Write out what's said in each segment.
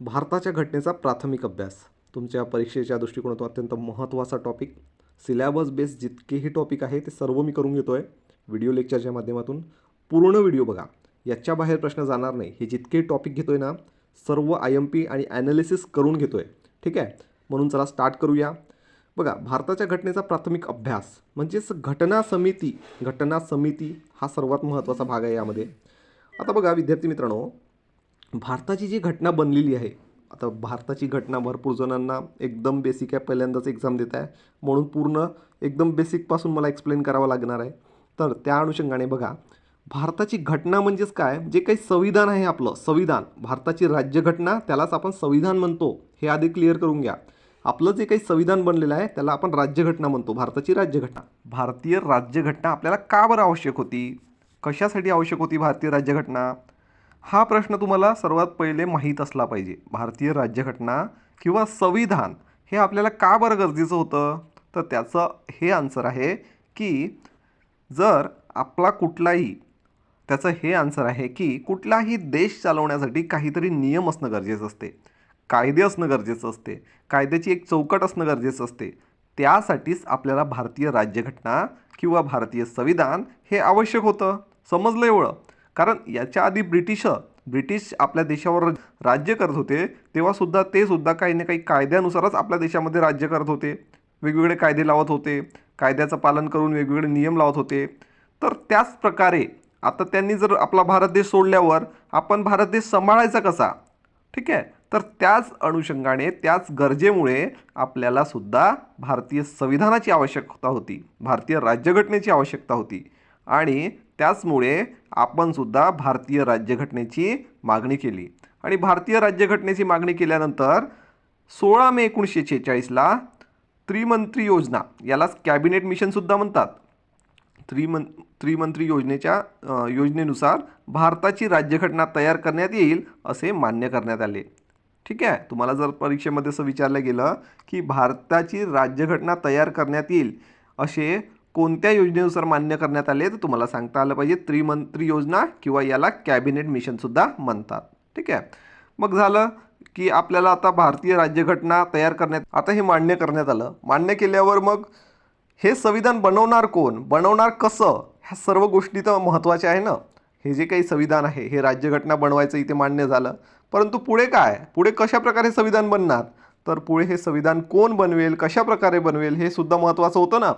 भारताच्या घटनेचा प्राथमिक अभ्यास. तुमच्या परीक्षेच्या दृष्टिकोनातून अत्यंत महत्त्वाचा टॉपिक सिलॅबस बेस जितकेही टॉपिक आहे ते सर्व मी करून घेतो आहे व्हिडिओ लेक्चरच्या माध्यमातून पूर्ण व्हिडिओ बघा. याच्या बाहेर प्रश्न जाणार नाही. हे जितके टॉपिक घेतो आहे ना सर्व आय एम पी आणि ॲनालिसिस करून घेतो आहे ठीक आहे? म्हणून चला स्टार्ट करूया. बघा भारताच्या घटनेचा प्राथमिक अभ्यास म्हणजेच घटना समिती. घटना समिती हा सर्वात महत्त्वाचा भाग आहे यामध्ये. आता बघा विद्यार्थी मित्रांनो भारताची जी घटना बनलेली आहे आता भारताची घटना भरपूर जणांना एकदम बेसिक आहे पहिल्यांदाच एक्झाम देत आहे. म्हणून पूर्ण एकदम बेसिकपासून मला एक्सप्लेन करावं लागणार आहे. तर त्या अनुषंगाने बघा भारताची घटना म्हणजेच काय? जे काही संविधान आहे आपलं संविधान. भारताची राज्यघटना त्यालाच आपण संविधान म्हणतो. हे आधी क्लिअर करून घ्या. आपलं जे काही संविधान बनलेलं आहे त्याला आपण राज्यघटना म्हणतो भारताची राज्यघटना. भारतीय राज्यघटना आपल्याला का बरं आवश्यक होती? कशासाठी आवश्यक होती भारतीय राज्यघटना? हा प्रश्न तुम्हाला सर्वात पहिले माहीत असला पाहिजे. भारतीय राज्यघटना किंवा संविधान हे आपल्याला का बरं गरजेचं होतं? तर त्याचं हे आन्सर आहे की जर आपला कुठलाही त्याचं हे आन्सर आहे की कुठलाही देश चालवण्यासाठी काहीतरी नियम असणं गरजेचं असते. कायदे असणं गरजेचं असते. कायद्याची एक चौकट असणं गरजेचं असते. त्यासाठीच आपल्याला भारतीय राज्यघटना किंवा भारतीय संविधान हे आवश्यक होतं. समजलं एवढं कारण याच्या आधी ब्रिटिश ब्रिटिश आपल्या देशावर राज्य करत होते तेव्हासुद्धा ते सुद्धा काही ना काही कायद्यानुसारच आपल्या देशामध्ये राज्य करत होते. वेगवेगळे कायदे लावत होते कायद्याचं पालन करून वेगवेगळे नियम लावत होते. तर त्याच प्रकारे आता त्यांनी जर आपला भारत देश सोडल्यावर आपण भारत देश सांभाळायचा कसा? ठीक आहे? तर त्याच अनुषंगाने त्याच गरजेमुळे आपल्याला सुद्धा भारतीय संविधानाची आवश्यकता होती भारतीय राज्यघटनेची आवश्यकता होती. आणि त्याचमुळे आपण सुद्धा भारतीय राज्यघटनेची मागणी केली. आणि भारतीय राज्यघटनेची मागणी केल्यानंतर सोळा मे एकोणीसशे छेचाळीसला त्रिमंत्री योजना यालाच कॅबिनेट मिशनसुद्धा म्हणतात. त्रिमं त्रिमंत्री योजनेच्या योजनेनुसार भारताची राज्यघटना तयार करण्यात येईल असे मान्य करण्यात आले. ठीक आहे? तुम्हाला जर परीक्षेमध्ये असं विचारलं गेलं की भारताची राज्यघटना तयार करण्यात येईल असे कोणत्या योजनेनुसार मान्य करण्यात आले तर तुम्हाला सांगता आलं पाहिजे. त्रिमंत्री योजना किंवा याला कॅबिनेट मिशनसुद्धा म्हणतात. ठीक आहे? मग झालं की आपल्याला आता भारतीय राज्यघटना तयार करण्यात आता हे मान्य करण्यात आलं. मान्य केल्यावर मग हे संविधान बनवणार कोण? बनवणार कसं? ह्या सर्व गोष्टी तर महत्त्वाच्या आहे ना? हे जे काही संविधान आहे हे राज्यघटना बनवायचं इथे मान्य झालं. परंतु पुढे काय? पुढे कशा प्रकारे संविधान बनणार? तर पुढे हे संविधान कोण बनवेल कशा प्रकारे बनवेल हे सुद्धा महत्त्वाचं होतं ना?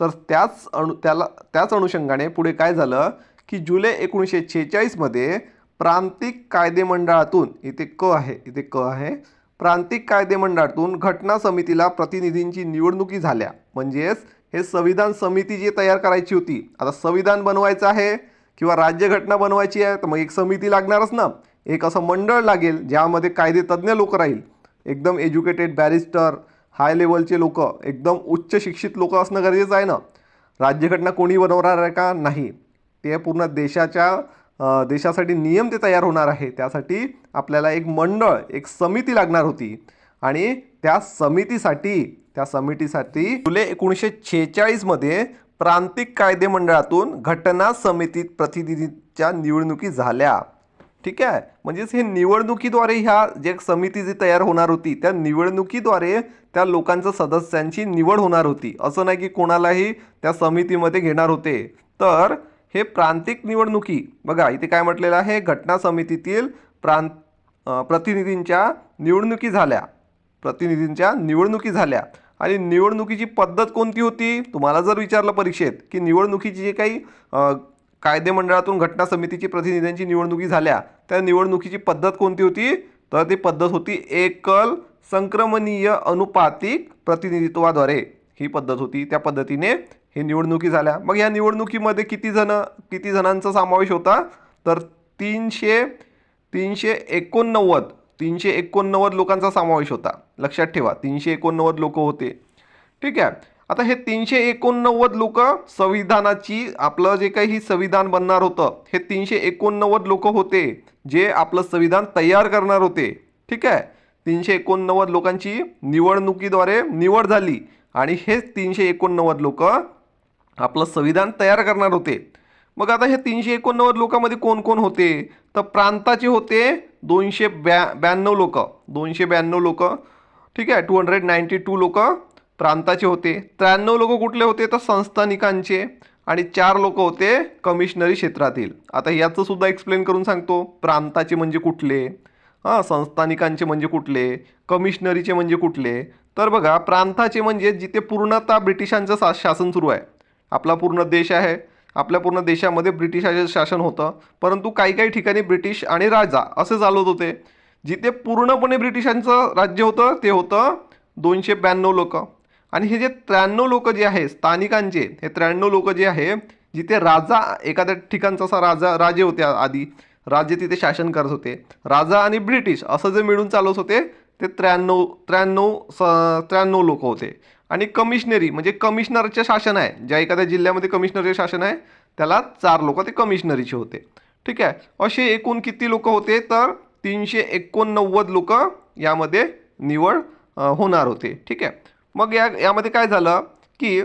तर त्याच अणु त्याला त्याच अनुषंगाने पुढे काय झालं की जुलै एकोणीसशे छेचाळीसमध्ये प्रांतिक कायदेमंडळातून इथे क आहे इथे क आहे प्रांतिक कायदेमंडळातून घटना समितीला प्रतिनिधींची निवडणुकी झाल्या. म्हणजेच हे संविधान समिती जी तयार करायची होती आता संविधान बनवायचं आहे किंवा राज्यघटना बनवायची आहे तर मग एक समिती लागणारच ना. एक असं मंडळ लागेल ज्यामध्ये कायदे तज्ज्ञ लोक राहील. एकदम एज्युकेटेड बॅरिस्टर हाय लेवलचे लोक एकदम उच्च शिक्षित लोक असणं गरजेचं आहे ना? राज्यघटना कोणी बनवणार आहे का? नाही. ते पूर्ण देशाच्या देशासाठी नियम ते तयार होणार आहे. त्यासाठी आपल्याला एक मंडळ एक समिती लागणार होती. आणि त्या समितीसाठी त्या समितीसाठी जुलै एकोणीसशे छेचाळीसमध्ये प्रांतिक कायदे मंडळातून घटना समितीत प्रतिनिधीच्या निवडणुकी झाल्या. ठीक आहे? म्हणजेच हे निवडणुकीद्वारे ह्या जे समिती जी तयार होणार होती त्या निवडणुकीद्वारे त्या लोकांच्या सदस्यांची निवड होणार होती. असं नाही की कोणालाही त्या समितीमध्ये घेणार होते. तर हे प्रांतिक निवडणुकी बघा इथे काय म्हटलेलं आहे घटना समितीतील प्रांत प्रतिनिधींच्या निवडणुकी झाल्या. प्रतिनिधींच्या निवडणुकी झाल्या. आणि निवडणुकीची पद्धत कोणती होती? तुम्हाला जर विचारलं परीक्षेत की निवडणुकीची जे काही कायदे मंडळातून घटना समितीची प्रतिनिधींची निवडणुकी झाल्या. त्या निवडणुकीची पद्धत कोणती होती? तर ती पद्धत होती एकल संक्रमणीय अनुपातिक प्रतिनिधित्वाद्वारे ही पद्धत होती. त्या पद्धतीने हे निवडणुकी झाल्या. मग या निवडणुकीमध्ये किती जण किती जणांचा समावेश होता? तर तीनशे तीनशे एकोणनव्वद तीनशे एकोणनव्वद लोकांचा समावेश होता. लक्षात ठेवा तीनशे एकोणनव्वद लोक होते. ठीक आहे. आता हे तीनशे एकोणनव्वद लोक संविधानाची आपलं जे काही संविधान बनणार होतं हे तीनशे एकोणनव्वद लोक होते जे आपलं संविधान तयार करणार होते. ठीक आहे? तीनशे एकोणनव्वद लोकांची निवडणुकीद्वारे निवड झाली आणि हे तीनशे एकोणनव्वद लोक आपलं संविधान तयार करणार होते. मग आता हे तीनशे एकोणनव्वद लोकांमध्ये कोण कोण होते? तर प्रांताचे होते दोनशे ब्या ब्याण्णव लोक. दोनशे ब्याण्णव लोक. ठीक आहे? टू हंड्रेड नाईन्टी टू लोक. प्रांताचे होते. त्र्याण्णव लोक कुठले होते? तर संस्थानिकांचे. आणि चार लोक होते कमिशनरी क्षेत्रातील. आता याचं सुद्धा एक्सप्लेन करून सांगतो. प्रांताचे म्हणजे कुठले? हां संस्थानिकांचे म्हणजे कुठले? कमिशनरीचे म्हणजे कुठले? तर बघा प्रांताचे म्हणजे जिथे पूर्णतः ब्रिटिशांचं सा शासन सुरू आहे. आपला पूर्ण देश आहे. आपल्या पूर्ण देशामध्ये ब्रिटिशांचं शासन होतं. परंतु काही काही ठिकाणी ब्रिटिश आणि राजा असे चालवत होते. जिथे पूर्णपणे ब्रिटिशांचं राज्य होतं ते होतं दोनशे ब्याण्णव लोक. आणि हे जे त्र्याण्णव लोक जे आहे स्थानिकांचे हे त्र्याण्णव लोक जे आहे जिथे राजा एखाद्या ठिकाणचा असा राजा राजे होते आधी राजे तिथे शासन करत होते. राजा आणि ब्रिटिश असं जे मिळून चालवत होते ते त्र्याण्णव त्र्याण्णव स त्र्याण्णव लोक होते. आणि कमिशनरी म्हणजे कमिशनरचे शासन आहे ज्या एखाद्या जिल्ह्यामध्ये कमिशनरचे शासन आहे त्याला चार लोक ते कमिशनरीचे होते. ठीक आहे? असे एकूण किती लोक होते? तर तीनशे एकोणनव्वद लोक यामध्ये निवड होणार होते. ठीक आहे? मग या यामध्ये काय झालं की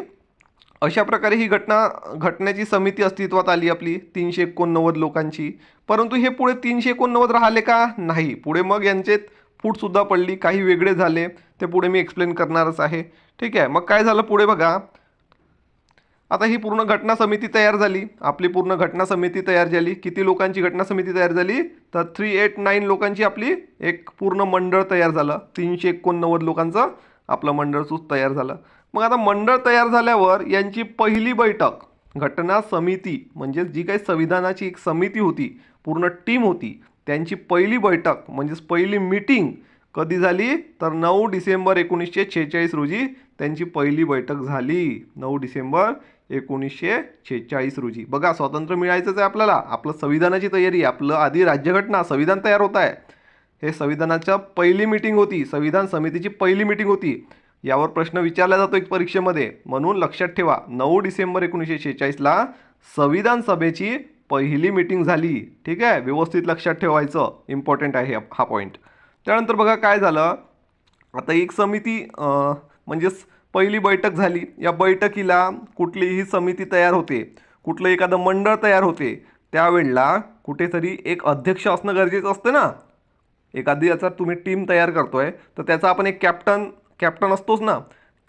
अशा प्रकारे ही घटना घटनेची समिती अस्तित्वात आली आपली तीनशे एकोणनव्वद लोकांची. परंतु हे पुढे तीनशे एकोणनव्वद राहिले का? नाही. पुढे मग यांचे फूटसुद्धा पडली काही वेगळे झाले ते पुढे मी एक्सप्लेन करणारच आहे. ठीक आहे मग काय झालं पुढे बघा. आता ही पूर्ण घटना समिती तयार झाली. आपली पूर्ण घटना समिती तयार झाली. किती लोकांची घटना समिती तयार झाली? तर थ्री एट नाईन लोकांची आपली एक पूर्ण मंडळ तयार झालं. तीनशे एकोणनव्वद लोकांचं आपलं मंडळ सुच तयार झालं. मग आता मंडळ तयार झाल्यावर यांची पहिली बैठक घटना समिती म्हणजेच जी काही संविधानाची एक समिती होती पूर्ण टीम होती त्यांची पहिली बैठक म्हणजेच पहिली मीटिंग कधी झाली? तर नऊ डिसेंबर एकोणीसशे छेचाळीस रोजी त्यांची पहिली बैठक झाली. नऊ डिसेंबर एकोणीसशे छेचाळीस रोजी. बघा स्वातंत्र्य मिळायचंच आहे आपल्याला. आपलं संविधानाची तयारी आपलं आधी राज्यघटना संविधान तयार होत आहे. हे संविधानाच्या पहिली मीटिंग होती. संविधान समितीची पहिली मीटिंग होती. यावर प्रश्न विचारला जातो एक परीक्षेमध्ये. म्हणून लक्षात ठेवा नऊ डिसेंबर एकोणीसशे शेहेचाळीसला संविधान सभेची पहिली मीटिंग झाली. ठीक आहे? व्यवस्थित लक्षात ठेवायचं. इम्पॉर्टंट आहे हा- पॉईंट त्यानंतर बघा काय झालं? आता एक समिती म्हणजेच पहिली बैठक झाली. या बैठकीला कुठलीही समिती तयार होते. कुठलं एखादं मंडळ तयार होते. त्यावेळेला कुठेतरी एक अध्यक्ष असणं गरजेचं असतं ना? एखादी याचा तुम्ही टीम तयार करतो आहे तर त्याचा आपण एक कॅप्टन कॅप्टन असतोच ना.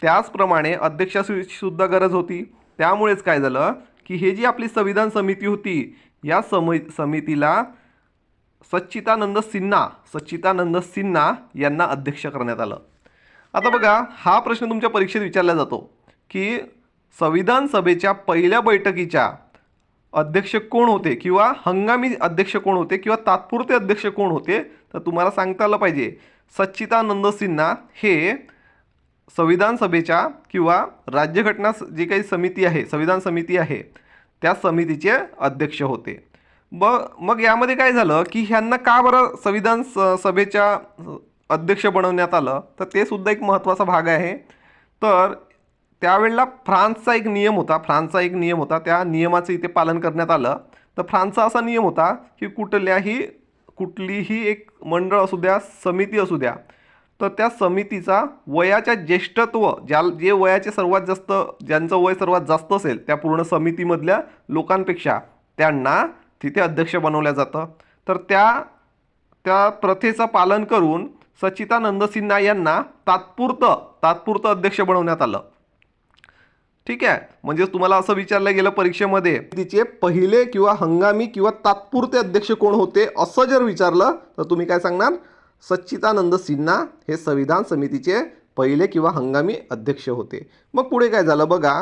त्याचप्रमाणे अध्यक्षाची सुद्धा गरज होती. त्यामुळेच काय झालं की हे जी आपली संविधान समिती होती या समी समितीला सच्चितानंद सिन्हा सच्चितानंद सिन्हा यांना अध्यक्ष करण्यात आलं. आता बघा हा प्रश्न तुमच्या परीक्षेत विचारला जातो की संविधान सभेच्या पहिल्या बैठकीच्या अध्यक्ष कोण होते किंवा हंगामी अध्यक्ष कोण होते किंवा तात्पुरते अध्यक्ष कोण होते तर तुम्हाला सांगता आलं पाहिजे. सच्चिदानंद सिन्हा हे संविधान सभेच्या किंवा राज्यघटना जी काही समिती आहे संविधान समिती आहे त्या समितीचे अध्यक्ष होते. ब मग यामध्ये काय झालं की ह्यांना का बरं संविधान स सभेच्या अध्यक्ष बनवण्यात आलं? तर ते सुद्धा एक महत्त्वाचा भाग आहे. तर त्यावेळेला फ्रान्सचा एक नियम होता फ्रान्सचा एक नियम होता त्या नियमाचं इथे पालन करण्यात आलं. तर फ्रान्सचा असा नियम होता की कुठल्याही कुठलीही एक मंडळ असू द्या समिती असू द्या तर त्या समितीचा वयाच्या ज्येष्ठत्व ज्या जे वयाचे सर्वात जास्त ज्यांचं वय सर्वात जास्त असेल त्या पूर्ण समितीमधल्या लोकांपेक्षा त्यांना तिथे अध्यक्ष बनवल्या जातं. तर त्या त्या प्रथेचं पालन करून सचितानंद सिन्हा यांना तात्पुरतं तात्पुरतं अध्यक्ष बनवण्यात आलं. ठीक आहे? म्हणजे तुम्हाला असं विचारलं गेलं परीक्षेमध्ये तिचे पहिले किंवा हंगामी किंवा तात्पुरते अध्यक्ष कोण होते असं जर विचारलं तर तुम्ही काय सांगणार? सच्चिदानंद सिन्हा हे संविधान समितीचे पहिले किंवा हंगामी अध्यक्ष होते. मग पुढे काय झालं बघा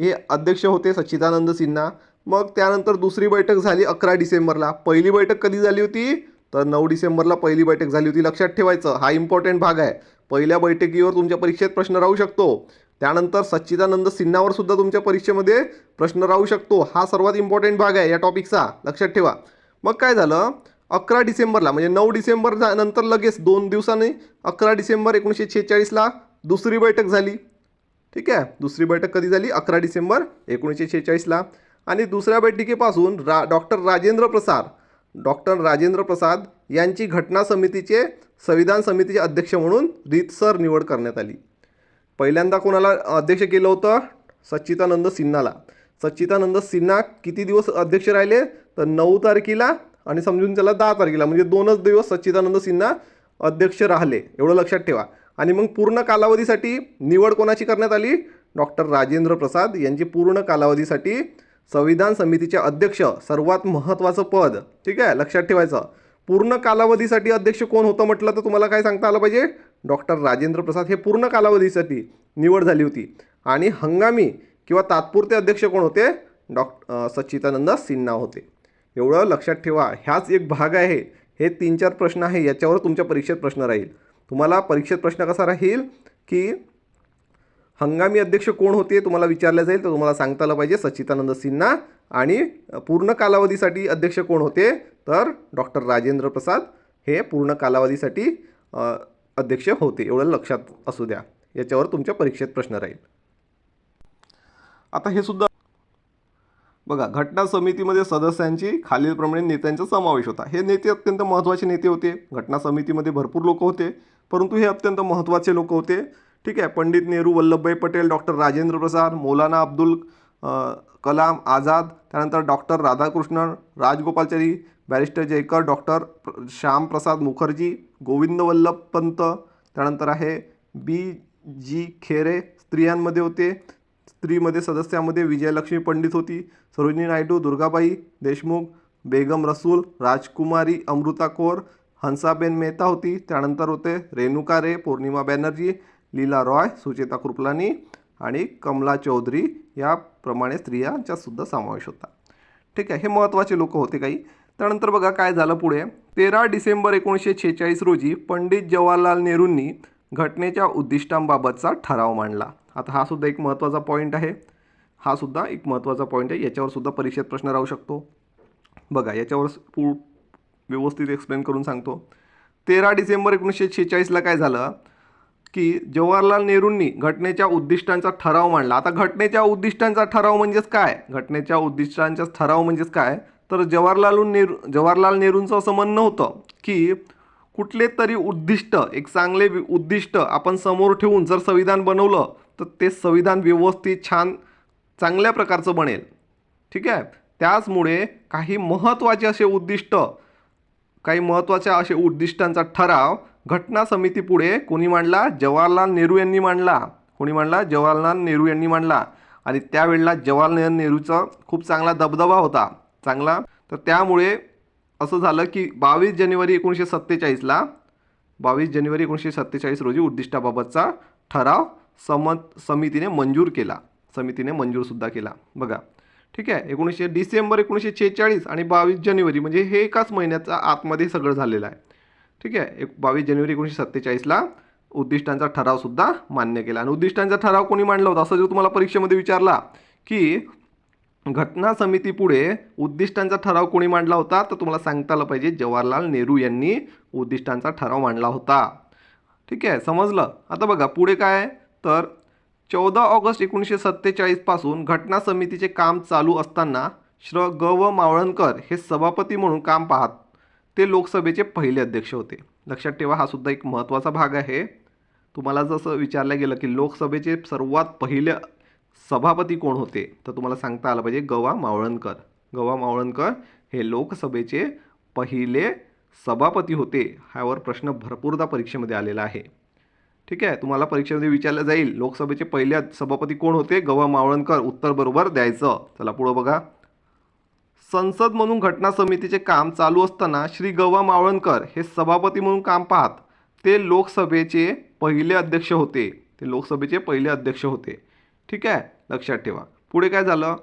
हे अध्यक्ष होते सच्चिदानंद सिन्हा. मग त्यानंतर दुसरी बैठक झाली अकरा डिसेंबरला. पहिली बैठक कधी झाली होती? तर नऊ डिसेंबरला पहिली बैठक झाली होती. लक्षात ठेवायचं हा इम्पॉर्टंट भाग आहे. पहिल्या बैठकीवर तुमच्या परीक्षेत प्रश्न राहू शकतो. त्यानंतर सच्चिदानंद सिन्हावर सुद्धा तुमच्या परीक्षेमध्ये प्रश्न राहू शकतो. हा सर्वात इम्पॉर्टंट भाग आहे या टॉपिकचा लक्षात ठेवा. मग काय झालं? अकरा डिसेंबरला म्हणजे नऊ डिसेंबर झा- नंतर लगेच दोन दिवसांनी अकरा डिसेंबर एकोणीसशे छेचाळीसला दुसरी बैठक झाली. ठीक आहे? दुसरी बैठक कधी झाली? अकरा डिसेंबर एकोणीसशे छेचाळीसला आणि दुसऱ्या बैठकीपासून रा डॉक्टर राजेंद्र प्रसाद डॉक्टर राजेंद्र प्रसाद यांची घटना समितीचे संविधान समितीचे अध्यक्ष म्हणून रीतसर निवड करण्यात आली. पहिल्यांदा कोणाला अध्यक्ष केलं होतं? सच्चिदानंद सिन्हाला. सच्चिदानंद सिन्हा किती दिवस अध्यक्ष राहिले? तर नऊ तारखेला आणि समजून त्याला दहा तारखेला. म्हणजे दोनच दिवस सच्चिदानंद सिन्हा अध्यक्ष राहिले. एवढं लक्षात ठेवा. आणि मग पूर्ण कालावधीसाठी निवड कोणाची करण्यात आली? डॉक्टर राजेंद्र प्रसाद यांची पूर्ण कालावधीसाठी संविधान समितीचे अध्यक्ष सर्वात महत्त्वाचं पद. ठीक आहे? लक्षात ठेवायचं. पूर्ण कालावधीसाठी अध्यक्ष कोण होतं म्हटलं तर तुम्हाला काय सांगता आलं पाहिजे? डॉक्टर राजेंद्र प्रसाद हे पूर्ण कालावधीसाठी निवड झाली होती. आणि हंगामी किंवा तात्पुरते अध्यक्ष कोण होते? डॉक् सच्चिदानंद सिन्हा होते. एवढं लक्षात ठेवा ह्याच एक भाग आहे. हे तीन चार प्रश्न आहे याच्यावर तुमच्या परीक्षेत प्रश्न राहील. तुम्हाला परीक्षेत प्रश्न कसा राहील? की हंगामी अध्यक्ष कोण होते? तुम्हाला विचारलं जाईल तर तुम्हाला सांगता आलं पाहिजे सच्चिदानंद सिन्हा. आणि पूर्ण कालावधीसाठी अध्यक्ष कोण होते? तर डॉक्टर राजेंद्र प्रसाद. हे पूर्ण कालावधीसाठी अध्यक्ष होते एवढं लक्षात असू द्या. याच्यावर तुमच्या परीक्षेत प्रश्न राहील. आता हे सुद्धा बघा घटना समितीमध्ये सदस्यांची खालीलप्रमाणे नेत्यांचा समावेश होता. हे नेते अत्यंत महत्त्वाचे नेते होते. घटना समितीमध्ये भरपूर लोक होते. परंतु हे अत्यंत महत्त्वाचे लोक होते. ठीक आहे पंडित नेहरू वल्लभभाई पटेल डॉक्टर राजेंद्र प्रसाद मौलाना अब्दुल कलाम आझाद त्यानंतर doctor Radhakrishnan Rajagopalachari barrister Jayakar doctor प्र- श्यामप्रसाद मुखर्जी गोविंद वल्लभ पंत त्यानंतर आहे बी जी खेरे स्त्रियांमध्ये होते. स्त्रीमध्ये सदस्यामध्ये विजयलक्ष्मी पंडित होती. सरोजिनी नायडू दुर्गाबाई देशमुख बेगम रसूल राजकुमारी अमृता कौर हंसाबेन मेहता होती. त्यानंतर होते रेणुका रे पौर्णिमा बॅनर्जी लीला रॉय सुचेता कृपलानी आणि कमला चौधरी. याप्रमाणे स्त्रियांचा सुद्धा समावेश होता. ठीक आहे हे महत्त्वाचे लोक होते काही. त्यानंतर बघा काय झालं पुढे. तेरा डिसेंबर एकोणीसशे छेचाळीस रोजी पंडित जवाहरलाल नेहरूंनी घटनेच्या उद्दिष्टांबाबतचा ठराव मांडला. आता हा सुद्धा एक महत्त्वाचा पॉईंट आहे. हा सुद्धा एक महत्त्वाचा पॉईंट आहे. याच्यावर सुद्धा परीक्षेत प्रश्न राहू शकतो. बघा याच्यावर पू व्यवस्थित एक्सप्लेन करून सांगतो. तेरा डिसेंबर एकोणीसशे छेचाळीसला काय झालं? की जवाहरलाल नेहरूंनी घटनेच्या उद्दिष्टांचा ठराव मांडला. आता घटनेच्या उद्दिष्टांचा ठराव म्हणजेच काय? घटनेच्या उद्दिष्टांचा ठराव म्हणजेच काय? तर जवाहरलाल नेहरू जवाहरलाल नेहरूंचं असं म्हणणं होतं की कुठले तरी उद्दिष्ट एक चांगले उद्दिष्ट आपण समोर ठेवून जर संविधान बनवलं तर ते संविधान व्यवस्थित छान चांगल्या प्रकारचं बनेल. ठीक आहे? त्याचमुळे काही महत्त्वाचे असे उद्दिष्ट काही महत्त्वाच्या असे उद्दिष्टांचा ठराव घटना समितीपुढे कोणी मांडला? जवाहरलाल नेहरू यांनी मांडला. कोणी मांडला? जवाहरलाल नेहरू यांनी मांडला. आणि त्यावेळेला जवाहरलाल नेहरूचा खूप चांगला दबदबा होता. चांगला. तर त्यामुळे असं झालं की बावीस जानेवारी एकोणीसशे सत्तेचाळीसला बावीस जानेवारी एकोणीसशे सत्तेचाळीस रोजी उद्दिष्टाबाबतचा ठराव समत समितीने मंजूर केला. समितीने मंजूरसुद्धा केला. बघा. ठीक आहे? एकोणीसशे डिसेंबर एकोणीसशे छेचाळीस आणि बावीस जानेवारी म्हणजे हे एकाच महिन्याचा आतमध्ये सगळं झालेलं आहे. ठीक आहे? एक बावीस जानेवारी एकोणीसशे सत्तेचाळीसला उद्दिष्टांचा ठरावसुद्धा मान्य केला. आणि उद्दिष्टांचा ठराव कोणी मांडला होता? असं जर तुम्हाला परीक्षेमध्ये विचारला की घटना समितीपुढे उद्दिष्टांचा ठराव कोणी मांडला होता? तर तुम्हाला सांगता आलं पाहिजे जवाहरलाल नेहरू यांनी उद्दिष्टांचा ठराव मांडला होता. ठीक आहे समजलं? आता बघा पुढे काय तर चौदा ऑगस्ट एकोणीसशे सत्तेचाळीसपासून घटना समितीचे काम चालू असताना श्र. ग. व. मावळणकर हे सभापती म्हणून काम पाहत ते लोकसभेचे पहिले अध्यक्ष होते. लक्षात ठेवा हा सुद्धा एक महत्त्वाचा भाग आहे. तुम्हाला जसं विचारलं गेलं की लोकसभेचे सर्वात पहिले सभापती कोण होते? तर तुम्हाला सांगता आलं पाहिजे गवा मावळणकर. गवा मावळणकर हे लोकसभेचे पहिले सभापती होते. ह्यावर प्रश्न भरपूरदा परीक्षेमध्ये आलेला आहे. ठीक आहे? तुम्हाला परीक्षेमध्ये विचारलं जाईल लोकसभेचे पहिले सभापती कोण होते? गवा मावळणकर. उत्तर बरोबर द्यायचं. चला पुढं बघा. संसद म्हणून घटना समितीचे काम चालू असताना श्री गवा मावळणकर हे सभापती म्हणून काम पाहत ते लोकसभेचे पहिले अध्यक्ष होते. ते लोकसभेचे पहिले अध्यक्ष होते. ठीक आहे? लक्षात ठेवा. पुढे काय झालं?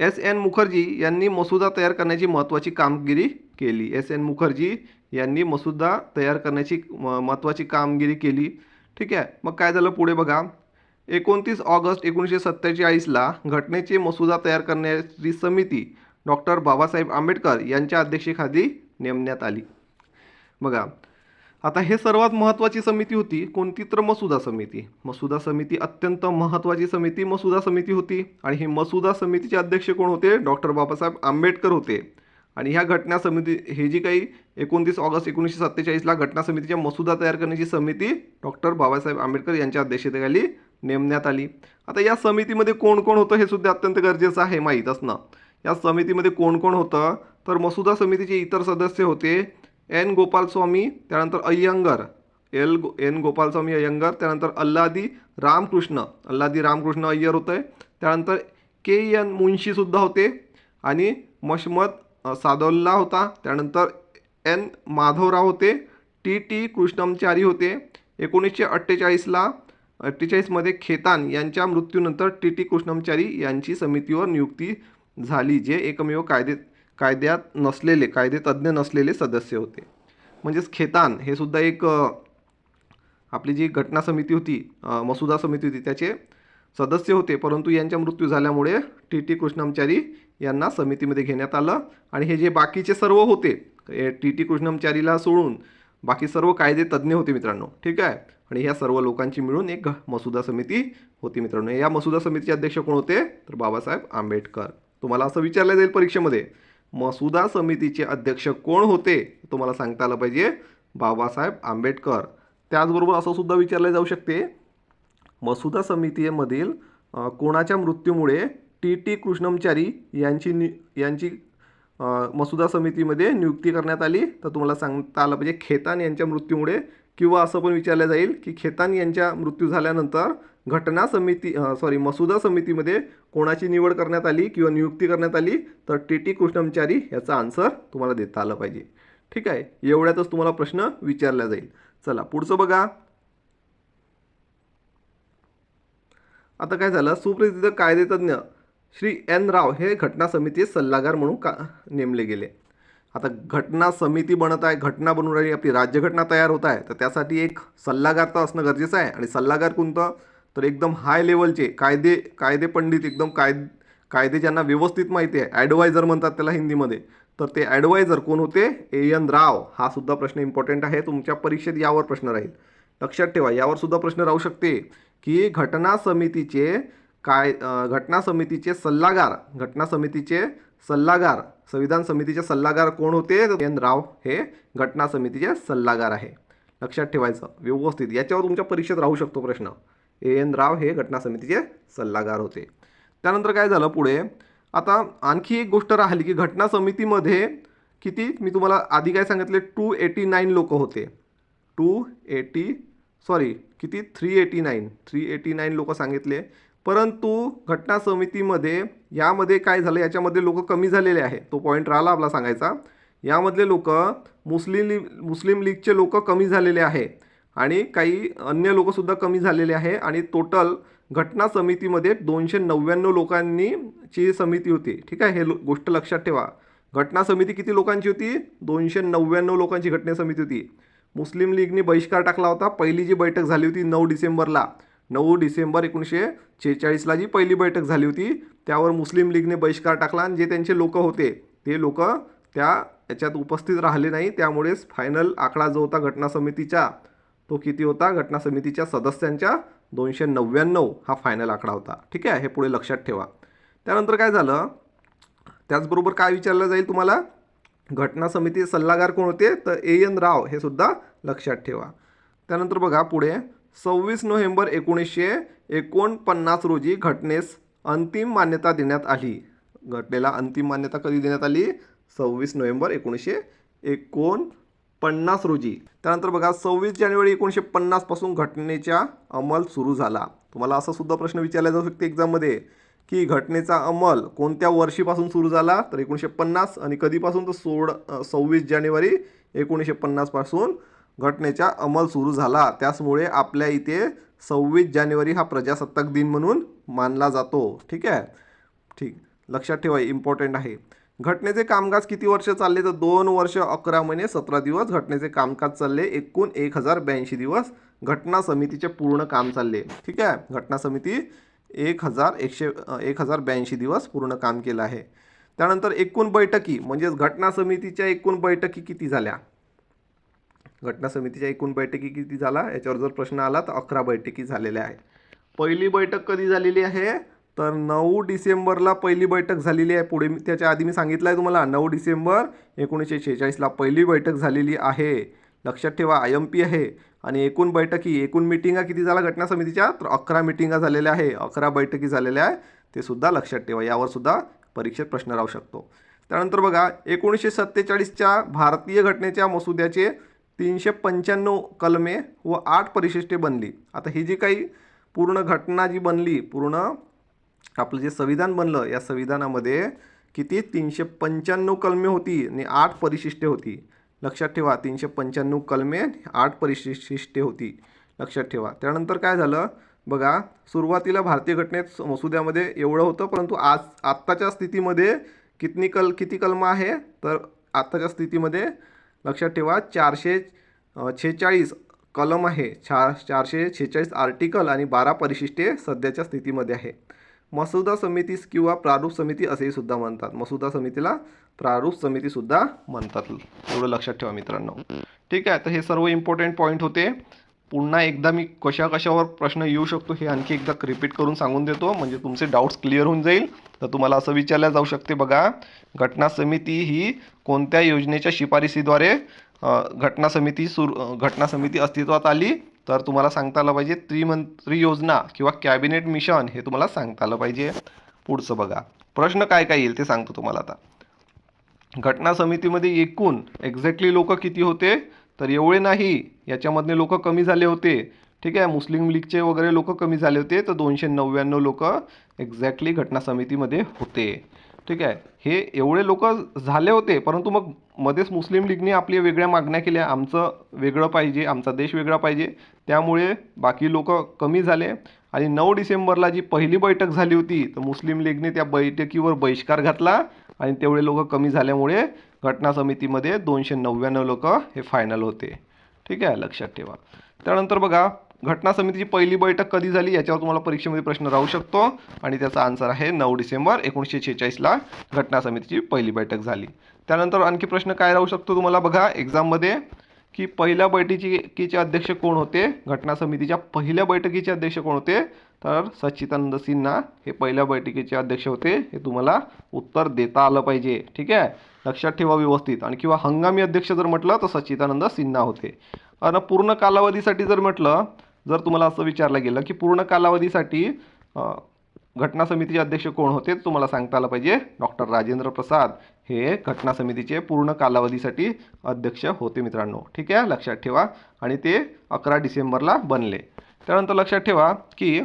एस. एन. मुखर्जी यांनी मसुदा तयार करण्याची महत्त्वाची कामगिरी केली. एस. एन. मुखर्जी यांनी मसुदा तयार करण्याची म- महत्त्वाची कामगिरी केली. ठीक आहे? मग काय झालं पुढे बघा. एकोणतीस ऑगस्ट एकोणीसशे सत्तेचाळीसला घटनेचे मसुदा तयार करण्याची समिती डॉक्टर बाबासाहेब आंबेडकर यांच्या अध्यक्षतेखाली नेमण्यात आली. बघा. आता हे सर्वात महत्त्वाची समिती होती. कोणती तर मसुदा समिती. मसुदा समिती अत्यंत महत्त्वाची समिती. मसुदा समिती होती. आणि ही मसुदा समितीचे अध्यक्ष कोण होते? डॉक्टर बाबासाहेब आंबेडकर होते. आणि ह्या घटना समिती हे जी काही एकोणतीस ऑगस्ट एकोणीसशे सत्तेचाळीसला घटना समितीच्या मसुदा तयार करण्याची समिती डॉक्टर बाबासाहेब आंबेडकर यांच्या अध्यक्षतेखाली नेमण्यात आली. आता या समितीमध्ये कोण कोण होतं हे सुद्धा अत्यंत गरजेचं आहे माहीत असणं. या समितीमध्ये कोण कोण होतं? तर मसुदा समितीचे इतर सदस्य होते. एन गोपालस्वामी त्यानंतर अय्यंगर. एल गो एन गोपालस्वामी अय्यंगर त्यानंतर अल्लादी रामकृष्ण. अल्लादी रामकृष्ण अय्यर होतं आहे त्यानंतर के एन मुन्शीसुद्धा होते. आणि मशमत सादोल्ला होता. त्यानंतर एन माधवराव होते. टी टी कृष्णमचारी होते. एकोणीसशे अठ्ठेचाळीसला अठ्ठेचाळीसमध्ये खेतान यांच्या मृत्यूनंतर टी टी कृष्णमचारी यांची समितीवर नियुक्ती झाली जे एकमेव कायदे कायद्यात नसलेले कायदेतज्ञ नसलेले सदस्य होते. म्हणजेच खेतान हे सुद्धा एक आपली जी घटना समिती होती मसुदा समिती होती त्याचे सदस्य होते. परंतु यांच्या मृत्यू झाल्यामुळे टी टी कृष्णमचारी यांना समितीमध्ये घेण्यात आलं आणि हे जे बाकीचे सर्व होते टी टी कृष्णमचारीला सोडून बाकी सर्व कायदे तज्ज्ञ होते मित्रांनो. ठीक आहे? आणि ह्या सर्व लोकांची मिळून एक मसुदा समिती होती मित्रांनो. या मसुदा समितीचे अध्यक्ष कोण होते? तर बाबासाहेब आंबेडकर. तुम्हाला असं विचारलं जाईल परीक्षेमध्ये. मसुदा समितीचे अध्यक्ष कोण होते तुम्हाला सांगता आलं पाहिजे. बाबासाहेब आंबेडकर. त्याचबरोबर असं सुद्धा विचारले जाऊ शकते मसुदा समितीमधील कोणाच्या मृत्यूमुळे टी टी कृष्णमचारी यांची नि यांची मसुदा समितीमध्ये नियुक्ती करण्यात आली? तर तुम्हाला सांगता आलं पाहिजे खेतान यांच्या मृत्यूमुळे किंवा असं पण विचारलं जाईल की खेतान यांच्या मृत्यू झाल्यानंतर घटना समिती सॉरी मसुदा समितीमध्ये कोणाची निवड करण्यात आली किंवा नियुक्ती करण्यात आली तर टी टी कृष्णमचारी याचा आन्सर तुम्हाला देता आलं पाहिजे. ठीक आहे? एवढ्यातच तुम्हाला प्रश्न विचारला जाईल. चला पुढचं बघा. आता काय झालं? सुप्रसिद्ध कायदेतज्ञ श्री एन राव हे घटना समितीचे सल्लागार म्हणून का नेमले गेले. आता घटना समिती बनत आहे घटना बनून राहिली आपली राज्यघटना तयार होत आहे तर त्यासाठी एक सल्लागार तर असणं गरजेचं आहे. आणि सल्लागार कोणतं? तर एकदम हाय लेवलचे कायदे कायदे पंडित एकदम काय कायदे ज्यांना व्यवस्थित माहिती आहे ॲडवायझर म्हणतात त्याला हिंदीमध्ये. तर ते ॲडवायझर कोण होते? A N Rao. हा सुद्धा प्रश्न इम्पॉर्टंट आहे. तुमच्या परीक्षेत यावर प्रश्न राहील. लक्षात ठेवा यावर सुद्धा प्रश्न राहू शकते की घटना समितीचे काय घटना समितीचे सल्लागार घटना समितीचे सल्लागार संविधान समितीचे सल्लागार कोण होते? एन राव हे घटना समितीचे सल्लागार आहे. लक्षात ठेवायचं व्यवस्थित. याच्यावर तुमच्या परीक्षेत राहू शकतो प्रश्न. ए एन राव हे घटना समितीचे सल्लागार होते. त्यानंतर काय झालं पुढे? आता आणखी एक गोष्ट राहिली की घटना समितीमध्ये किती? मी तुम्हाला आधी काय सांगितले? टू एटी नाईन लोक होते. टू एटी सॉरी किती? Three eighty nine three eighty nine लोक सांगितले. परंतु घटना समितीमध्ये यामध्ये काय झालं? याच्यामध्ये लोक कमी झालेले आहे. तो पॉईंट राहिला आपला सांगायचा. यामधले लोक मुस्लिम लीग मुस्लिम लीगचे लोक कमी झालेले आहे. आणि काही अन्य लोकसुद्धा कमी झालेले आहे आणि टोटल घटना समितीमध्ये दोनशे नव्याण्णव लोकांनी ची समिती होती. ठीक आहे? हे लो- गोष्ट लक्षात ठेवा. घटना समिती किती लोकांची होती? दोनशे नव्याण्णव लोकांची घटना समिती होती. मुस्लिम लीगने बहिष्कार टाकला होता. पहिली जी बैठक झाली होती नऊ डिसेंबरला. नऊ डिसेंबर एकोणीसशे छेचाळीसला जी पहिली बैठक झाली होती त्यावर मुस्लिम लीगने बहिष्कार टाकला आणि जे त्यांचे लोक होते ते लोक त्या याच्यात उपस्थित राहिले नाही. त्यामुळेच फायनल आकडा जो होता घटना समितीचा तो किती होता? घटना समितीच्या सदस्यांच्या दोनशे नव्याण्णव हा फायनल आकडा होता. ठीक आहे? हे पुढे लक्षात ठेवा. त्यानंतर काय झालं? त्याचबरोबर काय विचारलं जाईल तुम्हाला? घटना समिती सल्लागार कोण होते? तर ए एन राव हे सुद्धा लक्षात ठेवा. त्यानंतर बघा पुढे. सव्वीस नोव्हेंबर एकोणीसशे एकोणपन्नास रोजी घटनेस अंतिम मान्यता देण्यात आली. घटनेला अंतिम मान्यता कधी देण्यात आली? सव्वीस नोव्हेंबर एकोणीसशे एकोण पन्नास रोजी. त्यानंतर बघा सव्वीस जानेवारी एकोणीसशे पन्नासपासून घटनेचा अंमल सुरू झाला. तुम्हाला असा सुद्धा प्रश्न विचारला जाऊ शकते एक्झाममध्ये की घटनेचा अंमल कोणत्या वर्षीपासून सुरू झाला? तर एकोणीसशे पन्नास आणि कधीपासून तर सोळ सव्वीस जानेवारी एकोणीसशे पन्नासपासून घटनेचा अंमल सुरू झाला. त्याचमुळे आपल्या इथे सव्वीस जानेवारी हा प्रजासत्ताक दिन म्हणून मानला जातो. ठीक आहे? ठीक. लक्षात ठेवा इम्पॉर्टंट आहे. घटनेचे कामकाज किती वर्ष चालले? तर दोन वर्ष अकरा महिने सतरा दिवस. घटनेचे कामकाज चालले एकूण एक हजार ब्याऐंशी दिवस. घटना समितीचे पूर्ण काम चालले. ठीक आहे? घटना समिती एक हजार एकशे एक हजार ब्याऐंशी दिवस पूर्ण काम केलं आहे. त्यानंतर एकूण बैठकी म्हणजेच घटना समितीच्या एकूण बैठकी किती झाल्या? घटना समितीच्या एकूण बैठकी किती झाला याच्यावर जर प्रश्न आला तर अकरा बैठकी झालेल्या आहेत. पहिली बैठक कधी झालेली आहे? तर नऊ डिसेंबरला पहिली बैठक झालेली आहे. पुढे मी त्याच्या आधी मी सांगितलं आहे तुम्हाला नऊ डिसेंबर एकोणीसशे शेहेचाळीसला पहिली बैठक झालेली आहे. लक्षात ठेवा आय एम पी आहे आणि एकूण बैठकी एकूण मिटिंगा किती झाला घटना समितीच्या? तर अकरा मिटिंगा झालेल्या आहे. अकरा बैठकी झालेल्या आहे. ते सुद्धा लक्षात ठेवा. यावर सुद्धा परीक्षेत प्रश्न राहू शकतो. त्यानंतर बघा एकोणीसशे सत्तेचाळीसच्या भारतीय घटनेच्या मसुद्याचे तीनशे पंच्याण्णव कलमे व आठ परिशिष्टे बनली. आता ही जी काही पूर्ण घटना जी बनली पूर्ण आपलं जे संविधान बनलं या संविधानामध्ये किती? तीनशे पंच्याण्णव कलमे होती आणि आठ परिशिष्टे होती. लक्षात ठेवा तीनशे पंच्याण्णव कलमे आठ परिशिष्टे होती. लक्षात ठेवा. त्यानंतर काय झालं? बघा सुरुवातीला भारतीय घटनेत मसुद्यामध्ये एवढं होतं परंतु आज आत्ताच्या स्थितीमध्ये कितनी कल किती कलमं आहे? तर आत्ताच्या स्थितीमध्ये लक्षात ठेवा चारशे छेचाळीस कलम आहे. चार चारशे छेचाळीस आर्टिकल आणि बारा परिशिष्टे सध्याच्या स्थितीमध्ये आहे. मसुदा समितीस किंवा प्रारूप समिती असेही सुद्धा म्हणतात. मसुदा समितीला प्रारूप समितीसुद्धा म्हणतात. एवढं लक्षात ठेवा मित्रांनो. ठीक आहे तर हे सर्व इम्पॉर्टंट पॉईंट होते. पुन्हा एकदा मी कशा कशावर प्रश्न येऊ शकतो हे आणखी एकदा रिपीट करून सांगून देतो. म्हणजे तुमचे डाऊट्स क्लिअर होऊन जाईल. तर तुम्हाला असं विचारलं जाऊ शकते बघा. घटना समिती ही कोणत्या योजनेच्या शिफारसीद्वारे घटना समिती सुरू घटना समिती अस्तित्वात आली? तर तुम्हाला सांगता आलं पाहिजे त्रिमंत्री योजना किंवा कॅबिनेट मिशन हे तुम्हाला सांगता आलं पाहिजे. पुढचं बघा. प्रश्न काय काय येईल ते सांगतो तुम्हाला आता. घटना समितीमध्ये एकूण एक्झॅक्टली लोक किती होते? तर एवढे नाही. याच्यामधले लोक कमी झाले होते. ठीक आहे? मुस्लिम लीगचे वगैरे लोक कमी झाले होते. तर दोनशे नव्याण्णव लोक एक्झॅक्टली घटना समितीमध्ये होते. ठीक आहे. हे एवढे लोक झाले होते परंतु मग मध्येच मुस्लिम लीगने आपल्या वेगळ्या मागण्या केल्या. आमचं वेगळं पाहिजे आमचा देश वेगळा पाहिजे. त्यामुळे बाकी लोक कमी झाले. आणि नऊ डिसेंबरला जी पहिली बैठक झाली होती तर मुस्लिम लीगने त्या बैठकीवर बहिष्कार घातला आणि तेवढे लोक कमी झाल्यामुळे घटना समितीमध्ये दोनशे नव्याण्णव लोक हे फायनल होते. ठीक आहे लक्षात ठेवा. त्यानंतर बघा घटना समितीची पहिली बैठक कधी झाली याच्यावर तुम्हाला परीक्षेमध्ये प्रश्न राहू शकतो. आणि त्याचा आन्सर आहे नऊ डिसेंबर एकोणीसशे शेहेचाळीसला घटना समितीची पहिली बैठक झाली. त्यानंतर आणखी प्रश्न काय राहू शकतो तुम्हाला बघा एक्झाममध्ये की पहिल्या बैठकीचे अध्यक्ष कोण होते? घटना समितीच्या पहिल्या बैठकीचे अध्यक्ष कोण होते? तर सच्चिदानंद सिन्हा हे पहिल्या बैठकीचे अध्यक्ष होते. हे तुम्हाला उत्तर देता आलं पाहिजे. ठीक आहे? लक्षात ठेवा व्यवस्थित. आणि किंवा हंगामी अध्यक्ष जर म्हटलं तर सच्चिदानंद सिन्हा होते. आणि पूर्ण कालावधीसाठी जर म्हटलं जर तुम्हाला असं विचारलं गेलं की पूर्ण कालावधीसाठी घटना समितीचे अध्यक्ष कोण होते तुम्हाला सांगता आलं पाहिजे. डॉक्टर राजेंद्र प्रसाद हे घटना समितीचे पूर्ण कालावधीसाठी अध्यक्ष होते मित्रांनो. ठीक आहे? लक्षात ठेवा. आणि ते अकरा डिसेंबरला बनले. त्यानंतर लक्षात ठेवा की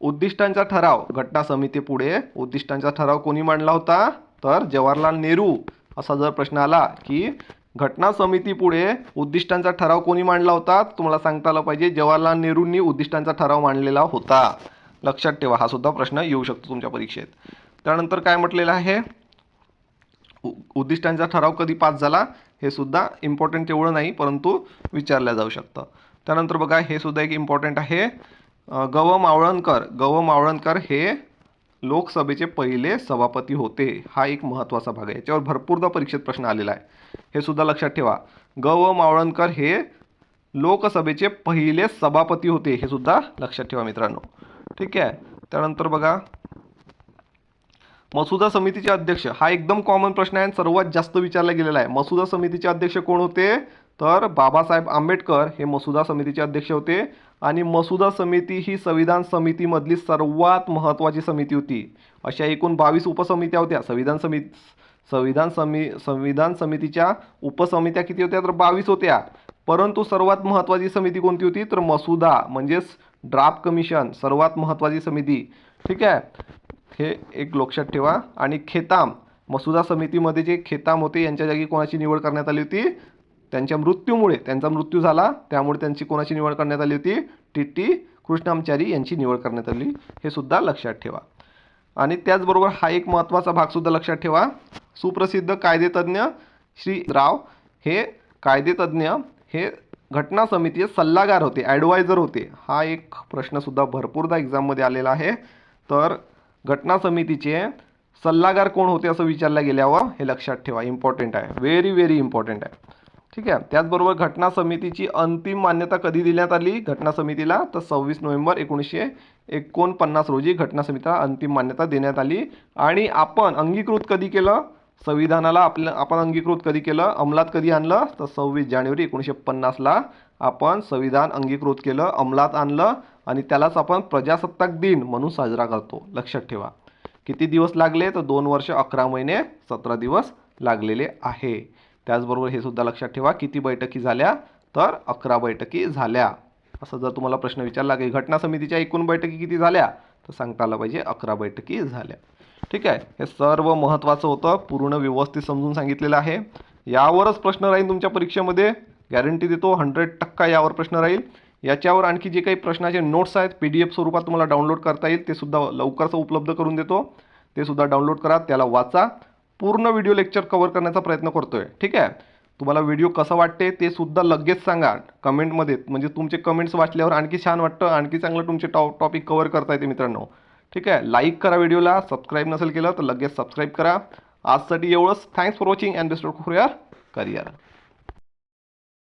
उद्दिष्टांचा ठराव घटना समितीपुढे उद्दिष्टांचा ठराव कोणी मांडला होता? तर जवाहरलाल नेहरू. असा जर प्रश्न आला की घटना समितीपुढे उद्दिष्टांचा ठराव कोणी मांडला होता? तुम्हाला सांगता आलं पाहिजे जवाहरलाल नेहरूंनी उद्दिष्टांचा ठराव मांडलेला होता. लक्षात ठेवा हा सुद्धा प्रश्न येऊ शकतो तुमच्या परीक्षेत. त्यानंतर काय म्हटलेलं आहे? उ- उद्दिष्टांचा ठराव कधी पास झाला? हे सुद्धा इम्पॉर्टंट एवढं नाही परंतु विचारलं जाऊ शकतं. त्यानंतर बघा हे सुद्धा एक इम्पॉर्टंट आहे. गव मावळणकर गव मावळणकर हे लोकसभेचे पहिले सभापती होते. हा एक महत्त्वाचा भाग आहे. याच्यावर भरपूरदा परीक्षेत प्रश्न आलेला आहे. हे सुद्धा लक्षात ठेवा. ग व मावळणकर हे लोकसभेचे पहिले सभापती होते हे सुद्धा लक्षात ठेवा मित्रांनो. ठीक आहे? त्यानंतर बघा. मसुदा समितीचे अध्यक्ष हा एकदम कॉमन प्रश्न आहे सर्वात जास्त विचारला गेलेला आहे. मसुदा समितीचे अध्यक्ष कोण होते? तर बाबासाहेब आंबेडकर हे मसुदा समितीचे अध्यक्ष होते आणि मसुदा समिती ही संविधान समितीमधली सर्वात महत्त्वाची समिती होती. अशा एकूण बावीस उपसमित्या होत्या. संविधान समिती संविधान समी संविधान समितीच्या उपसमित्या किती होत्या? तर बावीस होत्या. परंतु सर्वात महत्त्वाची समिती कोणती होती? तर मसुदा म्हणजेच ड्राफ्ट कमिशन सर्वात महत्त्वाची समिती. ठीक आहे? हे एक लक्षात ठेवा. आणि खेताम मसुदा समितीमध्ये जे खेताम होते यांच्या जागी कोणाची निवड करण्यात आली होती? त्यांच्या मृत्यूमुळे. त्यांचा मृत्यू झाला. त्यामुळे त्यांची कोणाची निवड करण्यात आली होती? टी टी कृष्णामचारी यांची निवड करण्यात आली. हे सुद्धा लक्षात ठेवा. आणि त्याचबरोबर हा एक महत्त्वाचा भागसुद्धा लक्षात ठेवा. सुप्रसिद्ध कायदेतज्ञ श्री राव हे कायदेतज्ञ हे घटना समितीचे सल्लागार होते ॲडवायझर होते. हा एक प्रश्नसुद्धा भरपूरदा एक्झाममध्ये आलेला आहे. तर घटना समितीचे सल्लागार कोण होते असं विचारलं गेल्यावर हे लक्षात ठेवा इम्पॉर्टंट आहे. व्हेरी व्हेरी इम्पॉर्टंट आहे. ठीक आहे? त्याचबरोबर घटना समितीची अंतिम मान्यता कधी देण्यात आली? घटना समितीला तर सव्वीस नोव्हेंबर एकोणीसशे एकोणपन्नास रोजी घटना समितीला अंतिम मान्यता देण्यात आली. आणि आपण अंगीकृत कधी केलं? संविधानाला आपलं आपण अंगीकृत कधी केलं? अंमलात कधी आणलं? तर सव्वीस जानेवारी एकोणीसशे पन्नासला आपण संविधान अंगीकृत केलं अंमलात आणलं आणि त्यालाच आपण प्रजासत्ताक दिन म्हणून साजरा करतो. लक्षात ठेवा. किती दिवस लागले? तर दोन वर्ष अकरा महिने सतरा दिवस लागलेले आहे. त्याचबरोबर हे सुद्धा लक्षात ठेवा. किती बैठकी झाल्या? तर अकरा बैठकी झाल्या. असं जर तुम्हाला प्रश्न विचारला की घटना समितीच्या एकूण बैठकी किती झाल्या? तर सांगता आलं पाहिजे अकरा बैठकी झाल्या. ठीक आहे. हे सर्व महत्त्वाचं होतं. पूर्ण व्यवस्थित समजून सांगितलेलं आहे. यावरच प्रश्न राहील तुमच्या परीक्षेमध्ये. गॅरंटी देतो हंड्रेड टक्का यावर प्रश्न राहील. याच्यावर आणखी जे काही प्रश्नाचे नोट्स आहेत पी डी एफ स्वरूपात तुम्हाला डाउनलोड करता येईल. ते सुद्धा लवकरच उपलब्ध करून देतो. ते सुद्धा डाउनलोड करा त्याला वाचा. पूर्ण व्हिडिओ लेक्चर कव्हर करण्याचा प्रयत्न करतो आहे ठीक आहे? तुम्हाला व्हिडिओ कसं वाटते ते सुद्धा लगेच सांगा. कमेंटमध्ये म्हणजे तुमचे कमेंट्स वाचल्यावर आणखी छान वाटतं. आणखी चांगलं तुमचे टॉ टॉपिक कव्हर करता येते मित्रांनो. ठीक आहे? लाईक करा व्हिडिओला सबस्क्राईब नसेल केलं तर लगेच सबस्क्राईब करा. आजसाठी एवढंच. Thanks for watching and best for your career